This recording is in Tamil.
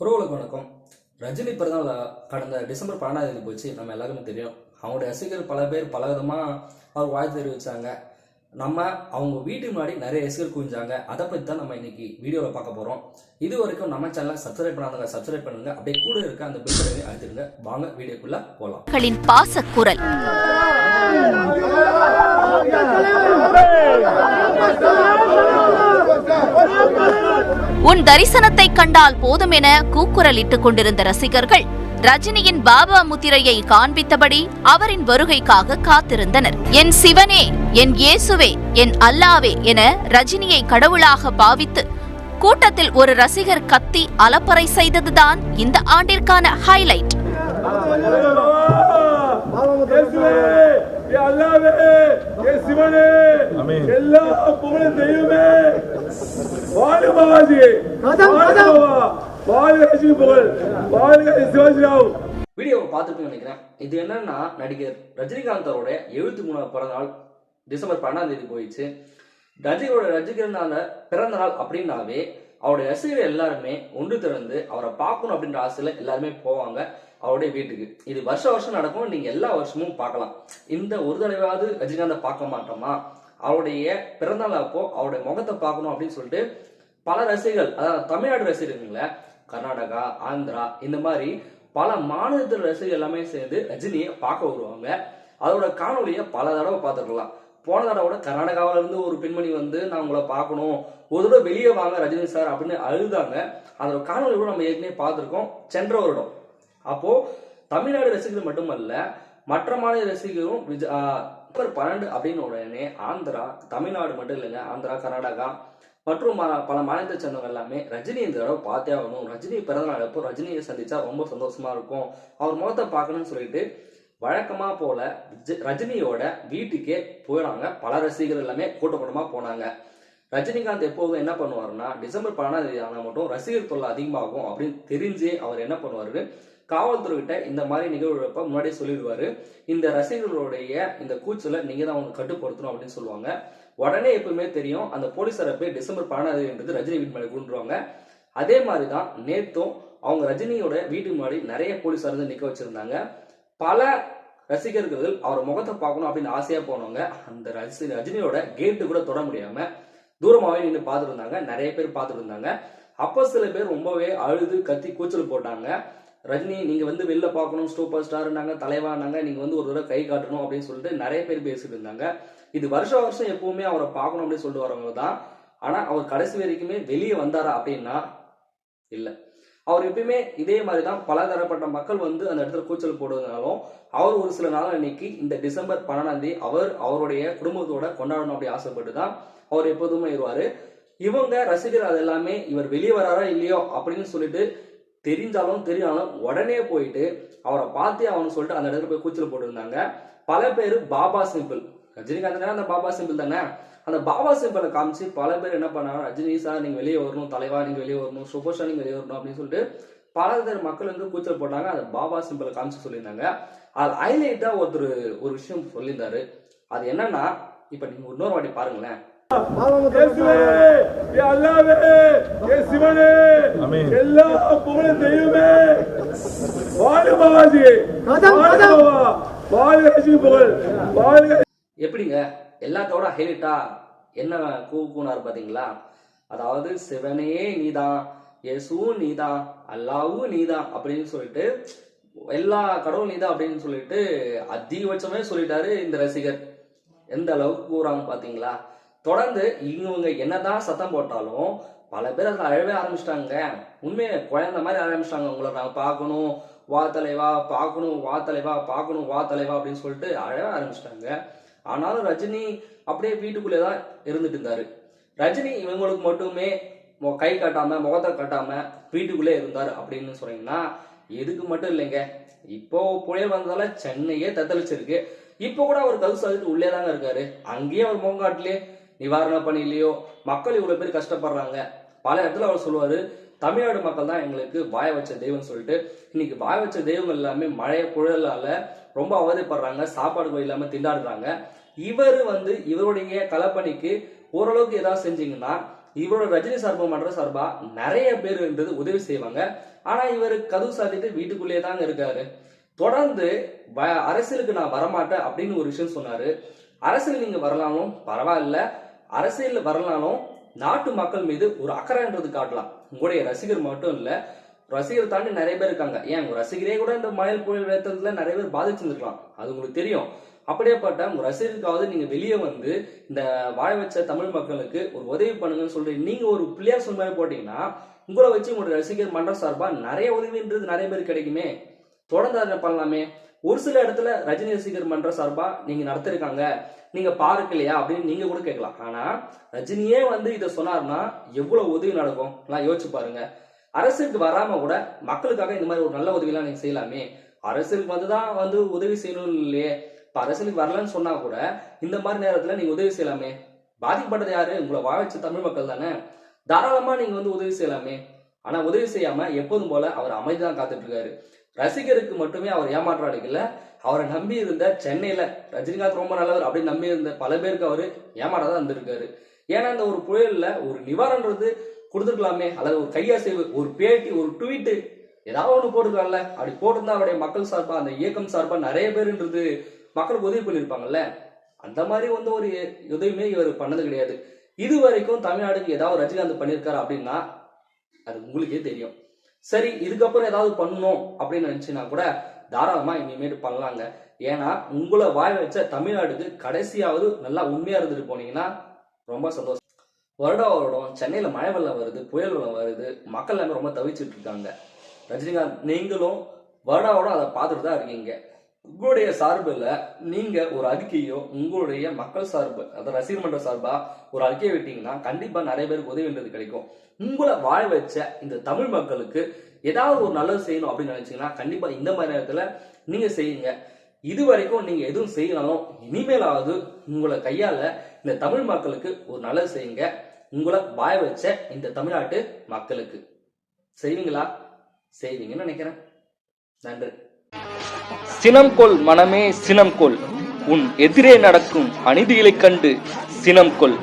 உறவுகளுக்கு வணக்கம். ரஜினி பிறந்தநாள் கடந்த டிசம்பர் பன்னெண்டாம் தேதி போச்சு. நம்ம எல்லாருக்குமே தெரியும். அவங்களுடைய ரசிகர் பல பேர் பல விதமாக அவர் வாழ்த்து தெரிவிச்சாங்க. நம்ம அவங்க வீட்டுக்கு முன்னாடி நிறைய ரசிகர் குவிஞ்சாங்க. அதை பற்றி தான் நம்ம இன்னைக்கு வீடியோவில் பார்க்க போகிறோம் இது வரைக்கும் நம்ம சேனலை சப்ஸ்கிரைப் பண்ணாதவங்க சப்ஸ்கிரைப் பண்ணுங்க. அப்படியே கூட இருக்க அந்த பில் பட்டனை அழுத்திடுங்க. வாங்க வீடியோக்குள்ள போகலாம் மக்களின் பாசக்குரல். உன் தரிசனத்தை கண்டால் போதும் என கூக்குரலிட்டுக் கொண்டிருந்த ரசிகர்கள் ரஜினியின் பாபா முத்திரையை காண்பித்தபடி அவரின் வருகைக்காக காத்திருந்தனர். என் சிவனே என் இயேசுவே என் அல்லாவே என ரஜினியை கடவுளாக பாவித்து கூட்டத்தில் ஒரு ரசிகர் கத்தி அலப்பறை செய்ததுதான் இந்த ஆண்டிற்கான ஹைலைட் எல்லா புகழும் தெய்வமே. வாழ்க பாபாஜி வாழ்க புகழ். வாழ்க சிவாஜி ராவ் வீடியோவை பார்த்துட்டு நினைக்கிறேன். இது என்னன்னா நடிகர் ரஜினிகாந்த் அவருடைய எழுபத்தி மூணாவது பிறந்த நாள் டிசம்பர் பன்னெண்டாம் தேதி போயிடுச்சு. ரஜினியோட ரஜினிகாந்த பிறந்த நாள் அப்படின்னாவே அவருடைய ரசிகர்கள் எல்லாருமே ஒன்று திறந்து அவரை பார்க்கணும் அப்படின்ற ஆசையில எல்லாருமே போவாங்க அவருடைய வீட்டுக்கு. இது வருஷ வருஷம் நடக்கும் நீங்க எல்லா வருஷமும் பார்க்கலாம். இந்த ஒரு தடவையாவது ரஜினிகாந்தை பார்க்க மாட்டோமா? அவருடைய பிறந்தநாள் அப்போ அவருடைய முகத்தை பார்க்கணும் அப்படின்னு சொல்லிட்டு பல ரசிகர்கள் அதாவது தமிழ்நாடு ரசிகர்கள்ல கர்நாடகா ஆந்திரா இந்த மாதிரி பல மாநிலத்தில் ரசிகர்கள் எல்லாமே சேர்ந்து ரஜினியை பார்க்க வருவாங்க. அதோட காணொலியை பல தடவை பார்த்துருக்கலாம். போன தடவை கர்நாடகாவில இருந்து ஒரு பெண்மணி வந்து நான் உங்களை பார்க்கணும். ஒரு தடவை வெளியே வாங்க ரஜினி சார் அப்படின்னு அழுதாங்க. அதோட காணொலி கூட நம்ம ஏற்கனவே பார்த்துருக்கோம் சென்ற வருடம். அப்போ தமிழ்நாடு ரசிகர்கள் மட்டுமல்ல மற்ற மாநில ரசிகரும் விஜ- நவம்பர் பன்னெண்டு அப்படின்னு உடனே ஆந்திரா தமிழ்நாடு மட்டும் இல்லைங்க. ஆந்திரா கர்நாடகா மற்றும் ம- பல மாநிலத்தை சேர்ந்தவங்க எல்லாமே ரஜினி இந்த தடவை பார்த்தே ஆகணும். ரஜினி பிறந்தநாள் அப்போ ரஜினியை சந்திச்சா ரொம்ப சந்தோஷமா இருக்கும். அவர் முகத்தை பார்க்கணும்னு சொல்லிட்டு வழக்கமா போல ரஜினியோட வீட்டுக்கே போயிடாங்க பல ரசிகர்கள் எல்லாமே கூட்டக்கூட்டமா போனாங்க. ரஜினிகாந்த் எப்போதும் என்ன பண்ணுவாருன்னா டிசம்பர் பதினாறு தேதி ஆனால் மட்டும் ரசிகர் தொல்லை அதிகமாகும் அப்படின்னு தெரிஞ்சே அவர் என்ன பண்ணுவாரு காவல்துறைகிட்ட இந்த மாதிரி நிகழ்வுப்ப முன்னாடியே சொல்லிடுவாரு. இந்த ரசிகர்களுடைய இந்த கூச்சலை நீங்க தான் அவங்க கட்டுப்படுத்தணும் அப்படின்னு சொல்லுவாங்க. உடனே எப்பவுமே தெரியும் அந்த போலீஸாரை போய் டிசம்பர் பதினாறு தேதின்றது ரஜினி வீட்டு மேலே கொண்டுருவாங்க. அதே மாதிரி தான் நேத்தும் அவங்க ரஜினியோட வீட்டுக்கு முன்னாடி நிறைய போலீஸார் வந்து நிற்க வச்சிருந்தாங்க. பல ரசிகர்கள் அவர் முகத்தை பார்க்கணும் அப்படின்னு ஆசையா போனவங்க அந்த ரசி ரஜினியோட கேட்டு கூட தொட முடியாம தூரமாகவே நின்று பார்த்துட்டு இருந்தாங்க. நிறைய பேர் பார்த்துட்டு இருந்தாங்க. அப்போ சில பேர் ரொம்பவே அழுது கத்தி கூச்சல் போட்டாங்க. ரஜினி நீங்கள் வந்து வெளில பார்க்கணும் சூப்பர் ஸ்டார்னாங்க தலைவானாங்க நீங்கள் வந்து ஒரு தடவை கை காட்டணும் அப்படின்னு சொல்லிட்டு நிறைய பேர் பேசிட்டு இருந்தாங்க. இது வருஷ வருஷம் எப்பவுமே அவரை பார்க்கணும் அப்படின்னு சொல்லிட்டு வரவங்க தான். ஆனால் அவர் கடைசி வரைக்குமே வெளியே வந்தாரா அப்படின்னா இல்லை. அவர் எப்பயுமே இதே மாதிரி தான் பல தரப்பட்ட மக்கள் வந்து அந்த இடத்துல கூச்சல் போடுவதனாலும் அவர் ஒரு சில நாள் அன்னைக்கு இந்த டிசம்பர் பன்னெண்டாம் தேதி அவர் அவருடைய குடும்பத்தோட கொண்டாடணும் அப்படி ஆசைப்பட்டு தான் அவர் எப்போதுமே இருவாரு. இவங்க ரசிகர் அது எல்லாமே இவர் வெளியே வராரா இல்லையோ அப்படின்னு சொல்லிட்டு தெரிஞ்சாலும் தெரியாலும் உடனே போயிட்டு அவரை பார்த்தே அவனு சொல்லிட்டு அந்த இடத்துல போய் கூச்சல் போட்டுருந்தாங்க. பல பேர் பாபா சிம்பிள் ரஜினிகாந்த் அந்த பாபா சிம்பிள் தானே? அந்த பாபா சிம்பிளை காமிச்சு பல பேர் என்ன பண்ணாங்க? ரஜினி சார் நீங்க வெளியே வரணும் தலைவா நீங்க வெளியே வரணும் ஸ்டார் நீங்க வெளியே வரணும் அப்படின்னு சொல்லிட்டு பல பேர் மக்கள் வந்து கூச்சல் போட்டாங்க. அந்த பாபா சிம்பிளை காமிச்சு சொல்லியிருந்தாங்க. அது ஹைலைட்டா ஒருத்தர் ஒரு விஷயம் சொல்லியிருந்தாரு. அது என்னன்னா இப்ப நீங்க இன்னொரு வாட்டி பாருங்களேன். சிவனே, எல்லா புகழும் தெய்வமே புகழ் வாழ்க எப்படிங்க? எல்லாத்தோட ஹைலைட்டா? என்ன கூ கூனார் பாத்தீங்களா? அதாவது சிவனே நீதான் இயேசுவும் நீதான் அல்லாவும் நீதான் அப்படின்னு சொல்லிட்டு எல்லா கடவுள் நீதான் அப்படின்னு சொல்லிட்டு அதிகபட்சமே சொல்லிட்டாரு இந்த ரசிகர். எந்த அளவுக்கு கூறாங்க பாத்தீங்களா? தொடர்ந்து இவங்க என்னதான் சத்தம் போட்டாலும் பல பேர் அதில் அழவே ஆரம்பிச்சிட்டாங்க. உண்மையை குழந்தை மாதிரி ஆரம்பிச்சிட்டாங்க. உங்களை நாங்கள் பார்க்கணும். வா தலைவா பார்க்கணும். வா தலைவா பார்க்கணும். வா தலைவா அப்படின்னு சொல்லிட்டு அழவே ஆரம்பிச்சிட்டாங்க. ஆனாலும் ரஜினி அப்படியே வீட்டுக்குள்ளே தான் இருந்துட்டு இருந்தாரு. ரஜினி இவங்களுக்கு மட்டுமே மொ- கை காட்டாமல் முகத்தை காட்டாமல் வீட்டுக்குள்ளே இருந்தார் அப்படின்னு சொன்னீங்கன்னா எதுக்கு மட்டும் இல்லைங்க. இப்போ புயல் வந்ததால சென்னையே தத்தளிச்சிருக்கு. இப்போ கூட அவர் கது சாதிட்டு உள்ளே தாங்க இருக்காரு. அங்கேயே அவர் முகம் நிவாரண பணி இல்லையோ மக்கள் இவ்வளோ பேர் கஷ்டப்படுறாங்க. பல இடத்துல அவர் சொல்லுவார் தமிழ்நாடு மக்கள் தான் எங்களுக்கு வாய வச்ச தெய்வம்னு சொல்லிட்டு. இன்னைக்கு வாய வச்ச தெய்வங்கள் எல்லாமே மழை புழலால ரொம்ப அவதிப்படுறாங்க சாப்பாடு கூட இல்லாமல் திண்டாடுறாங்க. இவர் வந்து இவருடைய கலப்பணிக்கு ஓரளவுக்கு ஏதாவது செஞ்சீங்கன்னா இவரோட ரஜினி சார்பா மன்ற சார்பா நிறைய பேர் இருந்தது உதவி செய்வாங்க. ஆனா இவர் கதவு சாத்திட்டு வீட்டுக்குள்ளேயே தாங்க இருக்காரு. தொடர்ந்து வ- அரசியலுக்கு நான் வரமாட்டேன் அப்படின்னு ஒரு விஷயம் சொன்னாரு. அரசியல் நீங்க வரலாமும் பரவாயில்ல. அரசியல் வரலாலும் நாட்டு மக்கள் மீது ஒரு அக்கறைன்றது காட்டலாம். உங்களுடைய ரசிகர் மட்டும் இல்ல ரசிகர் தாண்டி நிறைய பேர் இருக்காங்க. ஏன்? உங்க ரசிகரே கூட இந்த மழையில் புயல் வேத்தத்துல நிறைய பேர் பாதிச்சிருந்துருக்கலாம். அது உங்களுக்கு தெரியும். அப்படியேப்பட்ட உங்க ரசிகருக்காவது நீங்க வெளியே வந்து இந்த வாழ வச்ச தமிழ் மக்களுக்கு ஒரு உதவி பண்ணுங்கன்னு சொல்லிட்டு நீங்க ஒரு பிள்ளையார் சொன்ன மாதிரி போட்டீங்கன்னா உங்களை வச்சு உங்களோட ரசிகர் மன்றம் சார்பா நிறைய உதவின்றது நிறைய பேர் கிடைக்குமே. தொடர்ந்து அதை பண்ணலாமே. ஒரு சில இடத்துல ரஜினி ரசிகர் மன்ற சார்பா நீங்க நடத்திருக்காங்க நீங்க பார்க்கலையா அப்படின்னு நீங்க கூட கேட்கலாம். ஆனா ரஜினியே வந்து இதை சொன்னாருன்னா எவ்வளவு உதவி நடக்கும்? நான் யோசிச்சு பாருங்க. அரசுக்கு வராம கூட மக்களுக்காக இந்த மாதிரி ஒரு நல்ல உதவிலாம் நீங்க செய்யலாமே. அரசுக்கு வந்துதான் வந்து உதவி செய்யணும் இல்லையே. இப்ப அரசியலுக்கு வரலன்னு சொன்னா கூட இந்த மாதிரி நேரத்துல நீங்க உதவி செய்யலாமே. பாதிக்கப்பட்டது யாரு? உங்களை வாழச்ச தமிழ் மக்கள் தானே. தாராளமா நீங்க வந்து உதவி செய்யலாமே. ஆனா உதவி செய்யாம எப்போதும் போல அவர் அமைதிதான் காத்துட்டு இருக்காரு. ரசிகருக்கு மட்டுமே அவர் ஏமாற்றம் அடைக்கல அவரை நம்பி இருந்த சென்னையில ரஜினிகாந்த் ரொம்ப நல்லவர் அப்படின்னு நம்பி இருந்த பல பேருக்கு அவர் ஏமாற்ற தான் இருந்திருக்காரு ஏன்னா இந்த ஒரு புயல்ல ஒரு நிவாரணன்றது கொடுத்துருக்கலாமே அல்லது ஒரு கையசைவு ஒரு பேட்டி ஒரு ட்வீட்டு ஏதாவது ஒன்று போட்டுக்கலாம்ல அப்படி போட்டிருந்தா அவருடைய மக்கள் சார்பாக அந்த இயக்கம் சார்பாக நிறைய பேருன்றது மக்களுக்கு உதவி பண்ணியிருப்பாங்கல்ல. அந்த மாதிரி வந்து ஒரு உதவியுமே இவர் பண்ணது கிடையாது. இது வரைக்கும் தமிழ்நாடுக்கு ஏதாவது ரஜினிகாந்த் பண்ணியிருக்காரு அப்படின்னா அது உங்களுக்கே தெரியும். சரி இதுக்கப்புறம் ஏதாவது பண்ணணும் அப்படின்னு நினச்சினா கூட தாராளமாக இனிமேட்டு பண்ணலாங்க. ஏன்னா உங்களை வாய் வச்ச தமிழ்நாடுக்கு கடைசியாவது நல்லா உண்மையாக இருந்துட்டு போனீங்கன்னா ரொம்ப சந்தோஷம். வருடம் வருடம் சென்னையில் மழை வெள்ளம் வருது புயல் வெள்ளம் வருது மக்கள் எல்லாமே ரொம்ப தவிச்சிட்டு இருக்காங்க. ரஜினிகாந்த் நீங்களும் வருடாவோட வருடம் அதை பார்த்துட்டு தான் இருக்கீங்க. உங்களுடைய சார்பில் நீங்க ஒரு அறிக்கையோ உங்களுடைய மக்கள் சார்பு அதாவது ரசிகர் மன்ற சார்பா ஒரு அறிக்கையை விட்டீங்கன்னா கண்டிப்பா நிறைய பேருக்கு உதவின்றது கிடைக்கும். உங்களை வாழ வச்ச இந்த தமிழ் மக்களுக்கு ஏதாவது ஒரு நல்லது செய்யணும் அப்படின்னு நினைச்சீங்கன்னா கண்டிப்பா இந்த மாதிரி நேரத்துல நீங்க செய்யுங்க. இது வரைக்கும் நீங்க எதுவும் செய்யணும் இனிமேலாவது உங்களை கையால இந்த தமிழ் மக்களுக்கு ஒரு நல்லது செய்யுங்க. உங்களை வாழ வச்ச இந்த தமிழ்நாட்டு மக்களுக்கு. செய்வீங்களா? செய்வீங்கன்னு நினைக்கிறேன். நன்றி. சினம் கொள் மனமே சினம் கொள் உன் எதிரே நடக்கும் அநீதிகளைக் கண்டு சினம் கொள்